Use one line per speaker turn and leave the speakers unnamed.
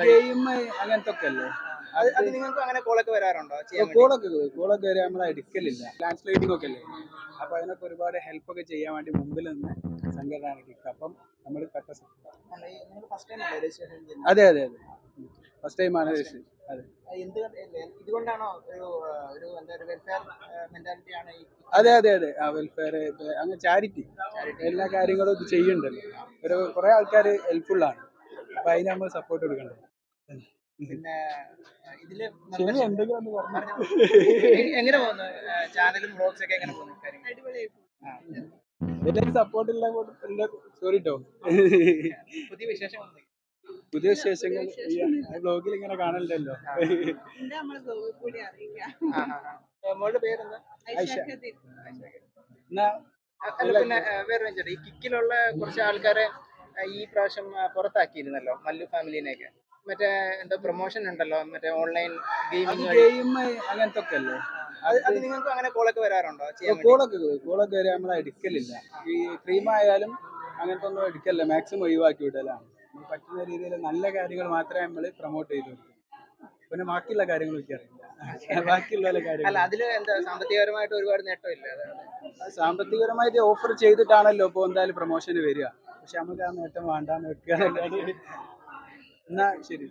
Game അങ്ങനത്തെ ഒക്കെ അല്ലേ?
അത് നിങ്ങൾക്ക് അങ്ങനെ കോളൊക്കെ വരാറുണ്ടോ?
കോളൊക്കെ കോളൊക്കെ വരെ. നമ്മൾ എടുക്കലില്ല ട്രാൻസ്ലേറ്റിംഗ് ഒക്കെ അല്ലേ? അപ്പൊ അതിനൊക്കെ ഒരുപാട് ഹെൽപ്പ് ഒക്കെ ചെയ്യാൻ വേണ്ടി മുമ്പിൽ നിന്ന് സംഘടനയാണ് കിട്ടുക. അപ്പം നമ്മൾ കട്ട
ഫസ്റ്റ് ടൈം രജിസ്ട്രേഷൻ
അതെ അതെ അതെ. ഫസ്റ്റ്
ഇതുകൊണ്ടാണോ ഒരു വെൽഫെയർ മെന്റാലിറ്റി ആണ് ഈ
അതെ അതെ അതെ. ആ വെൽഫെയർ അങ്ങനെ ചാരിറ്റി എല്ലാ കാര്യങ്ങളും ഇത് ചെയ്യുന്നുണ്ടല്ലോ. ഒരു കുറെ ആൾക്കാർ ഹെൽപ്ഫുള്ളാണ് അപ്പൊ അതിന് നമ്മൾ സപ്പോർട്ട് കൊടുക്കണ്ടേ?
പിന്നെ ഇതിൽ എങ്ങനെ പോകുന്നു? ചാനലും ബ്ലോഗ്സ് ഒക്കെ എങ്ങനെ പോകുന്നു?
എല്ലാവരും സപ്പോർട്ട് ഇല്ല സോറി കേട്ടോ
പുതിയ വിശേഷങ്ങൾ എന്തൊക്കെയാ?
പുതിയ വിശേഷങ്ങൾ ബ്ലോഗിൽ ഇങ്ങനെ
മോളുടെ പേരെന്താ?
ഐഷ എന്നാ
പിന്നെ വേറെ ഈ കിക്കിലുള്ള കുറച്ച് ആൾക്കാരെ ഈ പ്രാവശ്യം പുറത്താക്കിയിരുന്നല്ലോ മല്ലു ഫാമിലിനെയൊക്കെ. മറ്റേ എന്താ പ്രൊമോഷൻ ഉണ്ടല്ലോ മറ്റേ ഓൺലൈൻ ഗെയിമിംഗ്
അങ്ങനത്തെ ഒക്കെ അല്ലേ?
അത് നിങ്ങൾക്ക് അങ്ങനെ കോളൊക്കെ വരാറുണ്ടോ?
കോളൊക്കെ കോളൊക്കെ വരെ. നമ്മൾ എടുക്കലില്ല. ഈ ക്രീം ആയാലും അങ്ങനത്തെ ഒന്നും എടുക്കലില്ല. മാക്സിമം ഒഴിവാക്കി വിടലാണ്. പറ്റുന്ന രീതിയിൽ നല്ല കാര്യങ്ങൾ മാത്രമേ നമ്മൾ പ്രൊമോട്ട് ചെയ്തു. പിന്നെ ബാക്കിയുള്ള കാര്യങ്ങൾ എനിക്ക് അറിയില്ല. ബാക്കിയുള്ള
അല്ല
കാര്യങ്ങൾ
അതിൽ എന്താ സാമ്പത്തികപരമായിട്ട് ഒരുപാട് നേട്ടമില്ല.
സാമ്പത്തികപരമായിട്ട് ഓഫർ ചെയ്തിട്ടാണല്ലോ ഇപ്പോൾ എന്തായാലും പ്രൊമോഷന് വരിക. പക്ഷെ നമുക്ക് ആ നേട്ടം വേണ്ടാന്ന് വെക്കുക എന്നാ ശരി.